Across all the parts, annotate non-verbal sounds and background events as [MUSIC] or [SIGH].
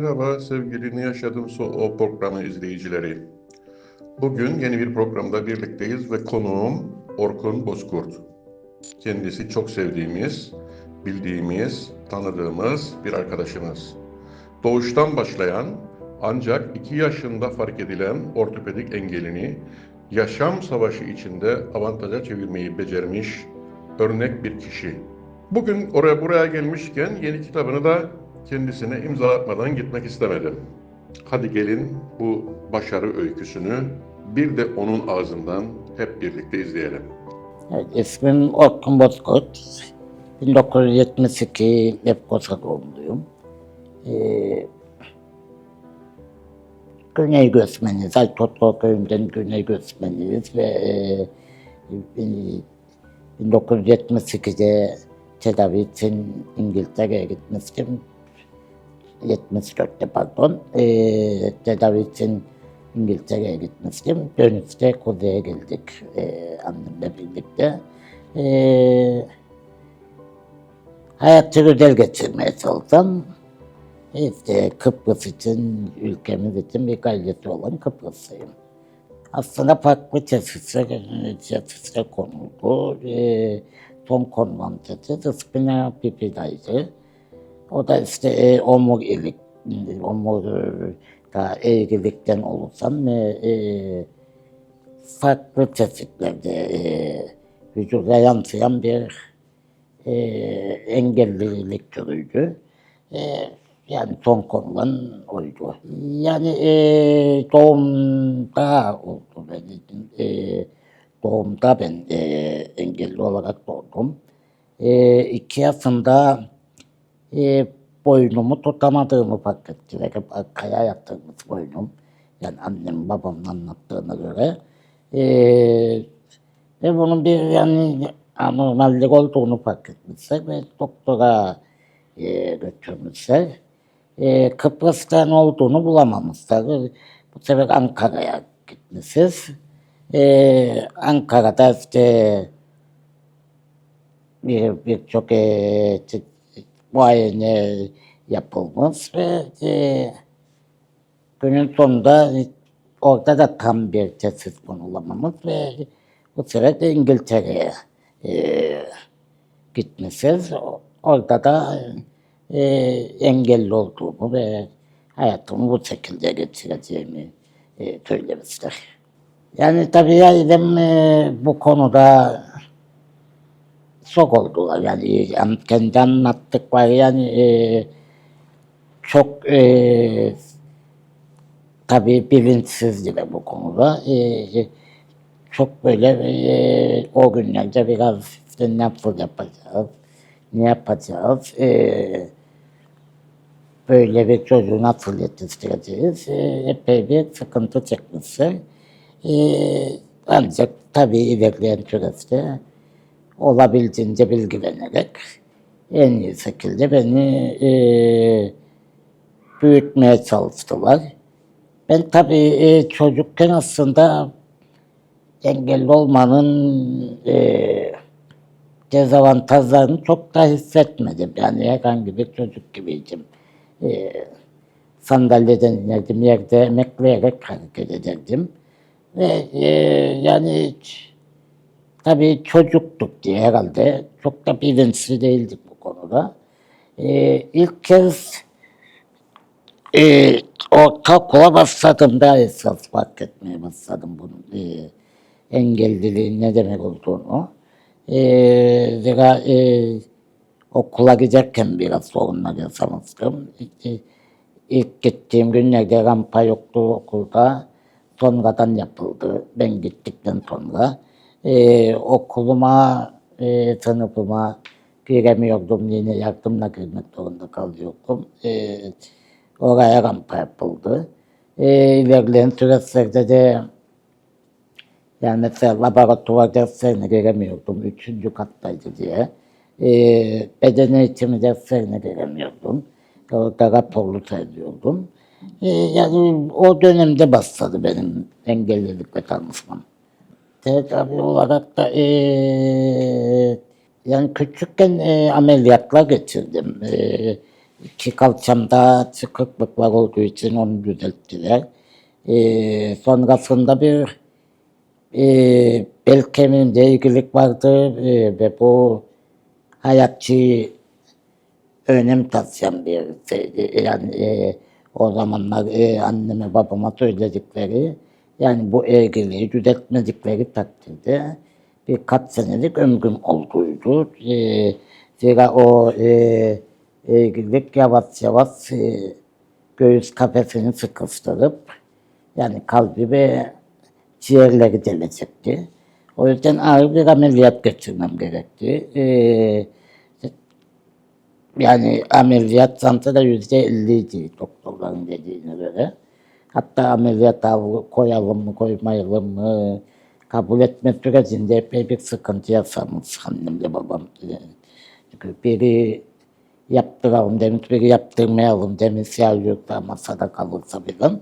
Merhaba sevgili Ne Yaşadım O programı izleyicileri. Bugün yeni bir programda birlikteyiz ve konuğum Orkun Bozkurt. Kendisi çok sevdiğimiz, bildiğimiz, tanıdığımız bir arkadaşımız. Doğuştan başlayan ancak 2 yaşında fark edilen ortopedik engelini yaşam savaşı içinde avantaja çevirmeyi becermiş örnek bir kişi. Bugün oraya buraya gelmişken yeni kitabını da kendisine imzalatmadan gitmek istemedim. Hadi gelin bu başarı öyküsünü bir de onun ağzından hep birlikte izleyelim. Evet, ismim Orkun Bozkurt. 1972 Lefkosa doğumluyum. Ee, Güney Göçmeniyiz. Aytotlu köyünden Güney Göçmeniyiz ve e, e, 1972'de tedavi için İngiltere'ye gitmiştim. 74'te pardon. E, tedavi için İngiltere'ye gitmiştim. Dönüşte Kuzey'e geldik e, annemle birlikte. E, hayatı güzel geçirmeye çalışsam işte Kıbrıs için, ülkemiz için bir gayreti olan Kıbrıslıyım. Aslında farklı tesisler, tesisler konuldu. E, son konulan tesis Spina Bifida'ydı. O da işte e, omurilik, omurga eğrilikten oluşan ve e, farklı tesislerde e, vücuda yansıyan bir e, engellilik türüydü. E, yani son konulan oydu. Yani e, doğumda oldu benim. E, doğumda ben e, engelli olarak doğdum. E, iki yaşında e, boynumu tutamadığımı fark ettiler. Hep arkaya yatırmış boynum. Yani annem babamın anlattığına göre. E, ve bunun bir yani anormallik olduğunu fark etmişler ve doktora e, götürmüşler. E, Kıbrıs'ta ne olduğunu bulamamışlar. Bu sefer Ankara'ya gitmişiz. E, Ankara'da işte bir birçok e, muayene yapılmış ve e, günün sonunda orada da tam bir tesis konulamamış ve bu de İngiltere'ye e, gitmişiz. Orada da e, engelli olduğumu ve hayatımı bu şekilde geçireceğimi e, söylemişler. Yani tabii ailem e, bu konuda şok oldular. Yani an- kendi anlattıkları yani e, çok e, tabii bilinçsizdiler bu konuda. E, çok böyle e, o günlerde biraz işte nasıl yapacağız, ne yapacağız, e, böyle bir çocuğu nasıl yetiştireceğiz, e, epey bir sıkıntı çekmişler. E, ancak tabii ilerleyen süreçte olabildiğince bilgilenerek en iyi şekilde beni e, büyütmeye çalıştılar. Ben tabii e, çocukken aslında engelli olmanın e, dezavantajlarını çok da hissetmedim. Yani herhangi bir çocuk gibiydim. E, sandalyeden inerdim, yerde emekleyerek hareket ederdim. Ve e, yani hiç Tabii çocuktuk diye herhalde. Çok da bilinçli değildik bu konuda. Ee, ilk kez e, ortaokula başladığımda esas fark etmeye başladım bunun e, engelliliğin ne demek olduğunu. E, zira e, okula giderken biraz sorunlar yaşamıştım. İşte, ilk gittiğim günlerde rampa yoktu okulda. Sonradan yapıldı. Ben gittikten sonra e, okuluma, e, sınıfıma giremiyordum. Yine yardımla girmek zorunda kalıyordum. E, oraya rampa yapıldı. E, ilerleyen süreçlerde de yani mesela laboratuvar derslerine giremiyordum. Üçüncü kattaydı diye. E, beden eğitimi derslerine giremiyordum. Orada raporlu sayıyordum. E, yani o dönemde başladı benim engellilikle tanışmam. Tedavi olarak da eee, yani küçükken eee, ameliyatlar geçirdim. Eee, iki kalçamda çıkıklıklar olduğu için onu düzelttiler. Ee, sonrasında bir e, bel kemiğimde ilgilik vardı e, ve bu hayatçı önem taşıyan bir şeydi. Yani e, o zamanlar e, anneme babama söyledikleri yani bu ilgiliği düzeltmedikleri takdirde birkaç senelik ömrüm olduğuydu. E, zira o e, ilgilik yavaş yavaş e, göğüs kafesini sıkıştırıp yani kalbi ve ciğerleri delecekti. O yüzden ağır bir ameliyat geçirmem gerekti. Ee, yani ameliyat da yüzde elliydi doktorların dediğine göre. Hatta ameliyata koyalım mı koymayalım mı kabul etme sürecinde epey bir sıkıntı yaşamış annemle babam. Çünkü biri yaptıralım demiş, biri yaptırmayalım demiş ya yoksa masada kalırsa filan.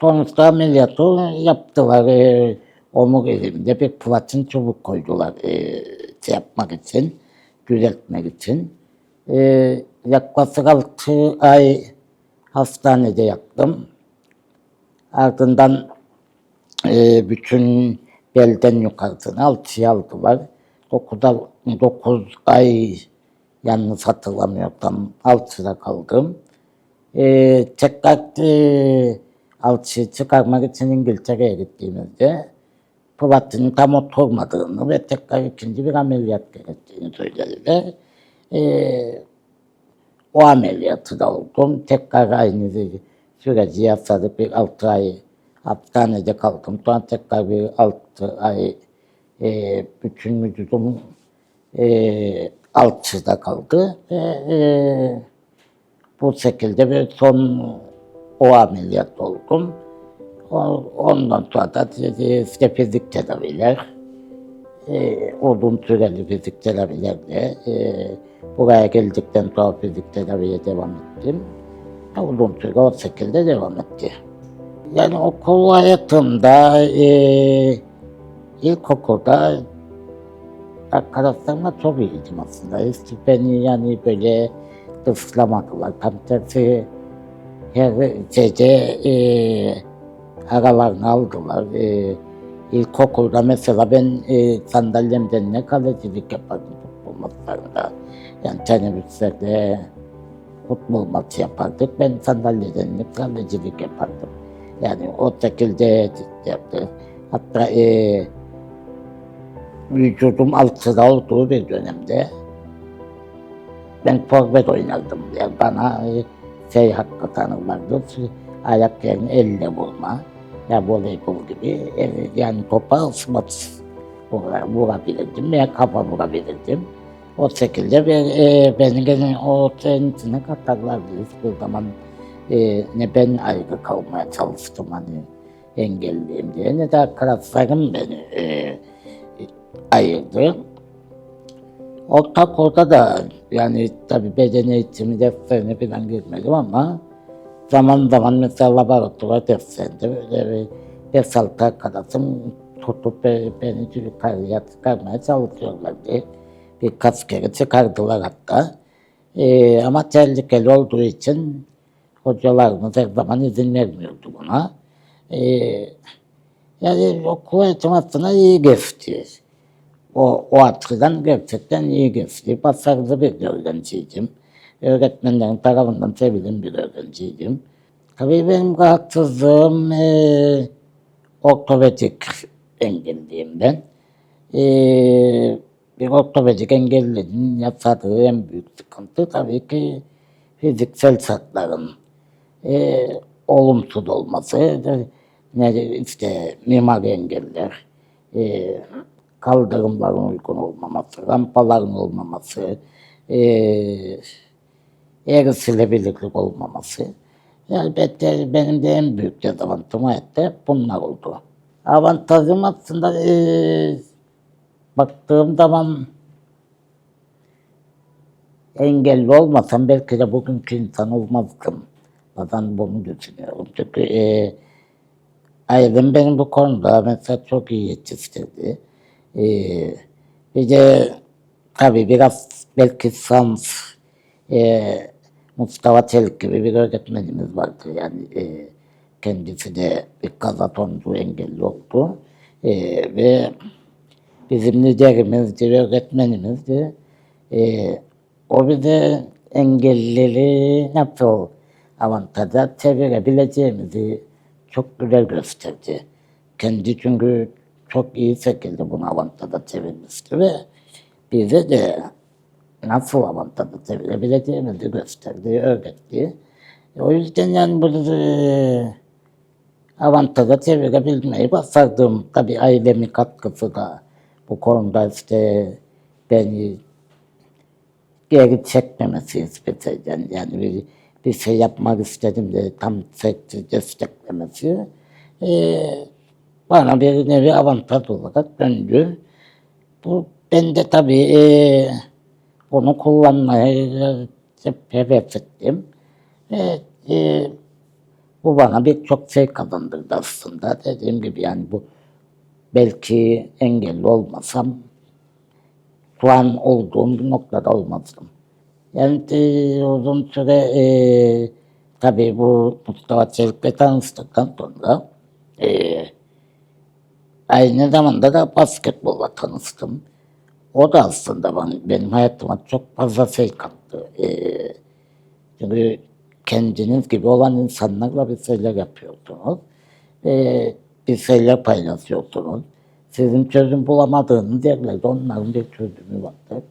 Sonuçta ameliyatı yaptılar. E, omuriliğimde bir platin çubuk koydular e, şey yapmak için, düzeltmek için. E, yaklaşık 6 ay hastanede yattım. Ardından e, bütün belden yukarısını alçıya aldılar. 9, 9 ay yanlış hatırlamıyorsam alçıda kaldım. E, tekrar e, alçıyı çıkarmak için İngiltere'ye gittiğimizde Platin'in tam oturmadığını ve tekrar ikinci bir ameliyat gerektiğini söylediler. E, o ameliyatı da oldum. Tekrar aynı süreci yaşadık. Bir altı ay hastanede kaldım. Sonra tekrar bir altı ay e, bütün vücudum e, alçıda kaldı. Ve e, bu şekilde bir son o ameliyat oldum. Ondan sonra da işte fizik tedaviler, e, uzun süreli fizik tedavilerle e, buraya geldikten sonra fizik tedaviye devam ettim. E, süre o şekilde devam etti. Yani okul hayatımda e, ilkokulda arkadaşlarımla çok iyiydim aslında. Hiç beni yani böyle dışlamadılar. Tam tersi her şeyde e, aralarını aldılar. E, ilkokulda mesela ben e, sandalyemden ne kalecilik yapardım futbol maçlarında. Yani teneffüslerde futbol maçı yapardık. Ben sandalyeden ne kalecilik yapardım. Yani o şekilde yaptı. Hatta e, vücudum altıda olduğu bir dönemde ben forvet oynardım. Yani bana e, şey hakkı tanırlardı. Ayak yerini elle vurma. Ya voleybol gibi. e, Yani topa ısmat vura- vurabilirdim veya kafa vurabilirdim. O şekilde ve e, beni gene o şeyin içine katarlardı. Hiçbir zaman e, ne ben ayrı kalmaya çalıştım hani engelliyim diye ne de arkadaşlarım beni e, ayırdı. Ortaokulda da yani tabii beden eğitimi derslerine falan girmedim ama zaman zaman mesela laboratuvar derslerinde böyle bir beş altı arkadaşım tutup be- beni yukarıya çıkarmaya çalışıyorlardı. Birkaç kere çıkardılar hatta. Ee, ama tehlikeli olduğu için hocalarımız her zaman izin vermiyordu buna. Ee, yani eğitim aslında iyi geçti. O, o açıdan gerçekten iyi geçti. Başarılı bir öğrenciydim. Öğretmenlerin tarafından sevilen bir öğrenciydim. Tabii benim rahatsızlığım e, ortopedik engelliyim ben. E, bir ortopedik engellinin yaşadığı en büyük sıkıntı tabii ki fiziksel şartların e, olumsuz olması, ne işte mimari engeller, e, kaldırımların uygun olmaması, rampaların olmaması, e, erişilebilirlik olmaması. Elbette benim de en büyük dezavantajım hayatta bunlar oldu. Avantajım aslında e, baktığım zaman engelli olmasam belki de bugünkü insan olmazdım. Bazen bunu düşünüyorum. Çünkü e, ailem benim bu konuda mesela çok iyi yetiştirdi. E, bir de tabii biraz belki sans, e, Mustafa Çelik gibi bir öğretmenimiz vardı. Yani e, kendisi de bir kazatoncu engelli oldu. E, ve bizim liderimizdi öğretmenimizdi. E, o bize engellileri nasıl avantaja çevirebileceğimizi çok güzel gösterdi. Kendi çünkü çok iyi şekilde bunu avantaja çevirmişti ve bize de nasıl avantaja çevirebileceğimizi gösterdi, öğretti. O yüzden yani bunu e, avantaja çevirebilmeyi başardım. Tabii ailemin katkısı da bu konuda işte beni geri çekmemesi ispeten yani bir, bir şey yapmak istedim de tam çekti desteklemesi e, bana bir nevi avantaj olarak döndü. Bu ben de tabii e, bunu kullanmaya hep heves ettim. Ve e, bu bana birçok şey kazandırdı aslında. Dediğim gibi yani bu belki engelli olmasam şu an olduğum bir noktada olmazdım. Yani e, uzun süre e, tabii bu Mustafa Çelik'le tanıştıktan sonra e, aynı zamanda da basketbolla tanıştım. O da aslında bana, benim hayatıma çok fazla şey kattı. E, çünkü kendiniz gibi olan insanlarla bir şeyler yapıyorsunuz. E, bir şeyler paylaşıyorsunuz. Sizin çözüm bulamadığınız yerlerde onların bir çözümü vardır.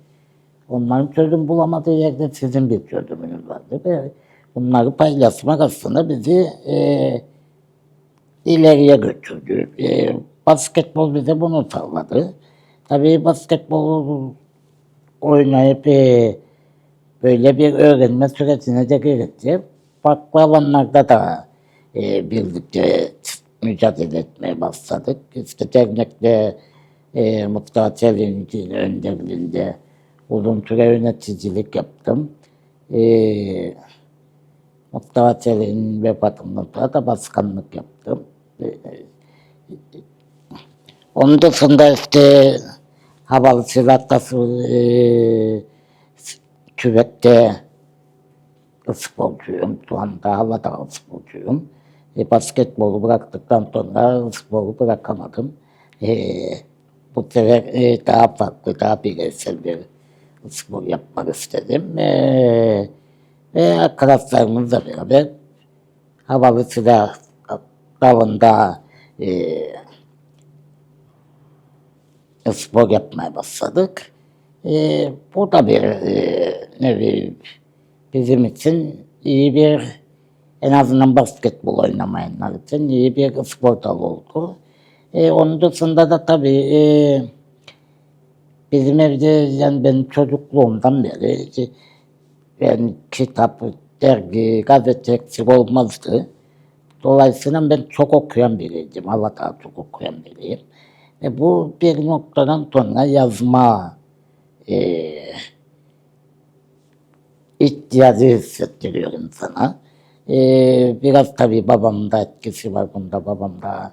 Onların çözüm bulamadığı yerde sizin bir çözümünüz vardır. Ve bunları paylaşmak aslında bizi e, ileriye götürdü. E, basketbol bize bunu sağladı. Tabii basketbol oynayıp e, böyle bir öğrenme sürecine de girince farklı da e, birlikte mücadele etmeye başladık. İşte dernekte e, Mustafa Çelik'in önderliğinde uzun süre yöneticilik yaptım. E, Mustafa Çelik'in vefatından sonra da başkanlık yaptım. E, onun dışında işte havalı silahlısı e, küvette sporcuyum. Şu anda havada sporcuyum. E, basketbolu bıraktıktan sonra sporu bırakamadım. E, bu sefer e, daha farklı, daha bireysel bir spor yapmak istedim. E, ve arkadaşlarımızla beraber havalı silah dalında e, spor yapmaya başladık. E, bu da bir e, nevi bizim için iyi bir en azından basketbol oynamayanlar için iyi bir spor dalı oldu. E, onun dışında da tabii e, bizim evde yani ben çocukluğumdan beri e, yani kitap, dergi, gazete eksik olmazdı. Dolayısıyla ben çok okuyan biriydim. Hala daha çok okuyan biriyim. E, bu bir noktadan sonra yazma e, ihtiyacı hissettiriyor insana. Ee, biraz tabii babamın da etkisi var bunda. Babam da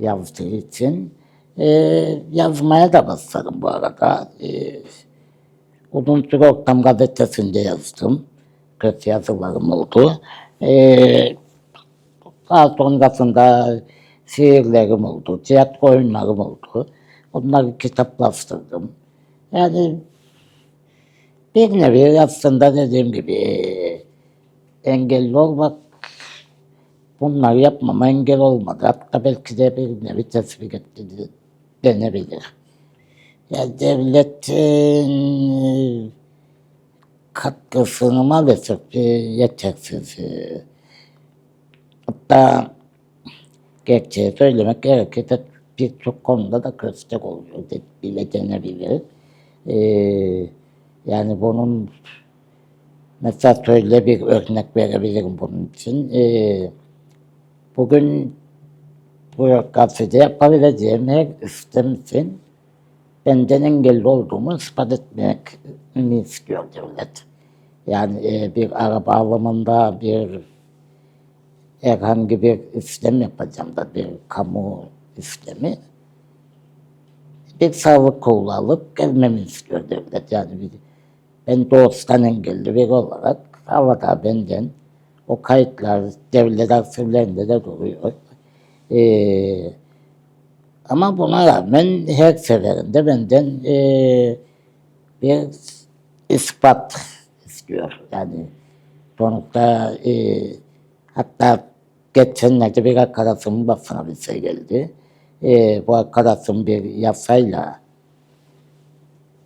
yazdığı için. Ee, yazmaya da başladım bu arada. Ee, uzun süre Ortam Gazetesi'nde yazdım. Kötü yazılarım oldu. Ee, daha sonrasında şiirlerim oldu, tiyatro oyunlarım oldu. Onları kitaplaştırdım. Yani bir nevi aslında dediğim gibi engelli olmak bunları yapmama engel olmadı. Hatta belki de bir nevi teşvik etti de- denebilir. Yani devletin katkısını maalesef e, yetersiz. e, Hatta gerçeği söylemek gerekirse birçok konuda da köstek oluyor de- bile denebilir. Ee, yani bunun mesela şöyle bir örnek verebilirim bunun için. Ee, bugün bu gazetede yapabileceğim her işlem için benden engelli olduğumu ispat etmemi istiyor devlet. Yani e, bir araba alımında bir herhangi bir işlem yapacağım da bir kamu işlemi bir sağlık kolu alıp gelmemi istiyor devlet. Yani bir, ben doğuştan engelli biri olarak havada benden. O kayıtlar devlet arşivlerinde de duruyor. Ee, ama buna rağmen her seferinde benden ee, bir ispat istiyor. Yani sonuçta ee, hatta geçenlerde bir arkadaşımın basına bir şey geldi. Ee, bu arkadaşım bir yasayla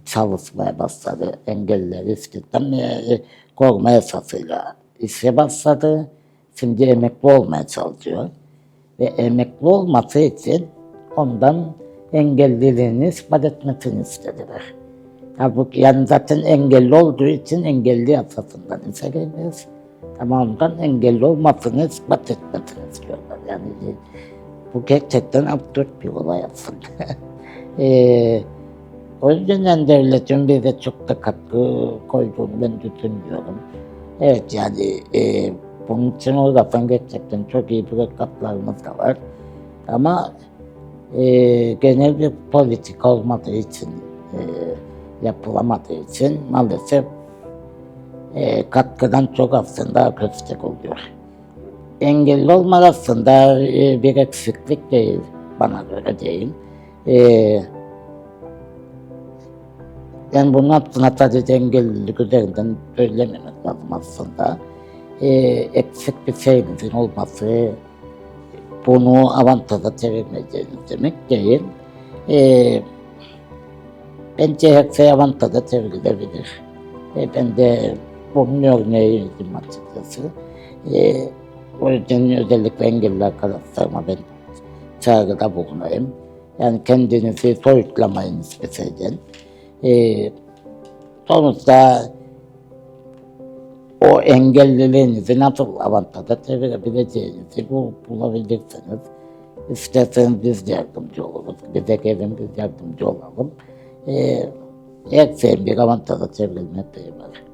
çalışmaya başladı. Engellileri istihdam e, koruma yasasıyla işe başladı. Şimdi emekli olmaya çalışıyor. Ve emekli olması için ondan engelliliğini ispat etmesini istediler. Halbuki yani zaten engelli olduğu için engelli yasasından girmez. Ama ondan engelli olmasını ispat etmesini istiyorlar. Yani e, bu gerçekten absürt bir olay aslında. Eee [LAUGHS] o yüzden devletin bize çok da katkı koyduğunu ben düşünmüyorum. Evet yani e, bunun için uğraşan gerçekten çok iyi bürokratlarımız da var. Ama e, genel bir politika olmadığı için, e, yapılamadığı için maalesef e, katkıdan çok aslında köstek oluyor. Engelli olmak aslında e, bir eksiklik değil, bana göre değil. E, yani bunun aslında sadece engellilik üzerinden söylememek lazım aslında. Ee, eksik bir şeyinizin olması bunu avantaja çevirmeyeceğiniz demek değil. Ee, bence her şey avantaja çevrilebilir. Ee, ben de bunun örneğiydim açıkçası. Ee, o yüzden özellikle engelli arkadaşlarıma ben çağrıda bulunayım. Yani kendinizi soyutlamayın hiçbir şeyden. Ee, sonuçta o engelliliğinizi nasıl avantaja çevirebileceğinizi bu, bulabilirsiniz. İsterseniz biz yardımcı oluruz. Bize gelin biz yardımcı olalım. Ee, her şeyin bir avantaja çevrilme payı var.